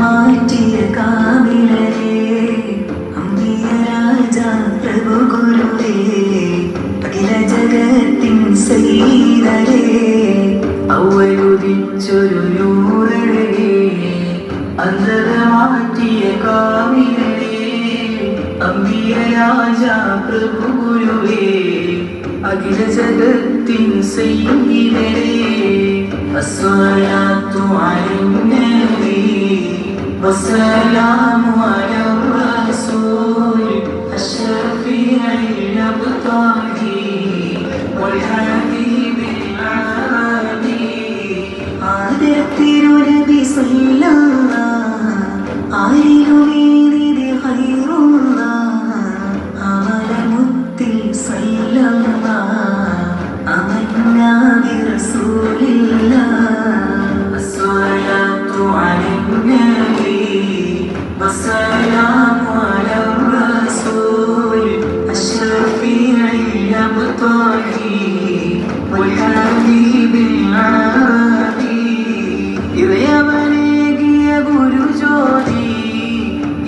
മാറ്റിയ കാവിലരേ അമ്പിയ രാജ പ്രഭു ഗുരുവേ അഖില ജഗത്തിൻ സൈതരേ അവളുദിച്ചൊരു നൂറഴകേ അന്തര മാറ്റിയ കാവിലരേ അമ്പിയ രാജ പ്രഭു ഗുരുവേ അഖില ജഗത്തിൻ സയ്യിദരേ അസ്സലാത്തു അലൈനബി വസ്സലാമു അലാ റസൂൽ അഷ്റഫിൽ അബ്താഹി والحبيب العالي ആദ്യത്തിരുനബി സല്ലല്ലാഹ് ആരിലുമേറിയത് ഖൈറുല്ലാഹ് അമലമുത്തിൽ സല്ലല്ലാഹ് അലൈനബി വസ്സലാമു അലാ റസൂൽ അഷ്റഫിൽ അബ്താഹി والحبيب العالي ഇവയവനേകിയ ഗുരുജ്യോതി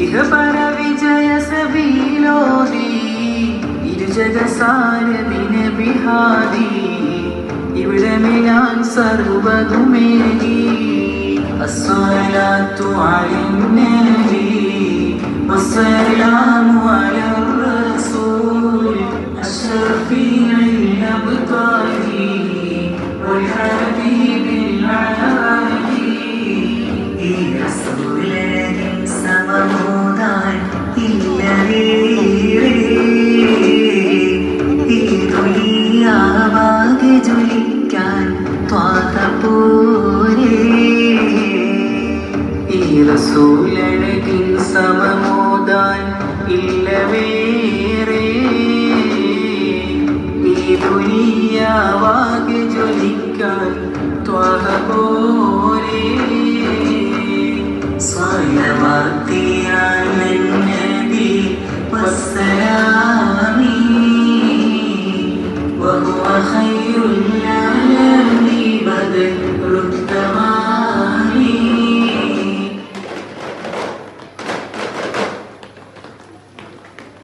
ഇഹപര വിജയ സബീലോതി ഇരുജഗസാരവിന് ബിഹാദി ഇവിടെ ഞാൻ സർവതുമേകി الصلاة على النبي والسلام على الرسول الشفيع الأبطالي والحبيب العالي إلى رسول سمهودان إلا റസൂലഴകിൻ സമമോദാൻ ഇല്ല വേറെ. ഈ ദുനിയാവാകെ ജ്വലിക്കാൻ ത്വഹ പോരെ. സ്വയമാർത്തിയാൽ നബി വസ്സലാമി വഹുവ ഖൈറുൽ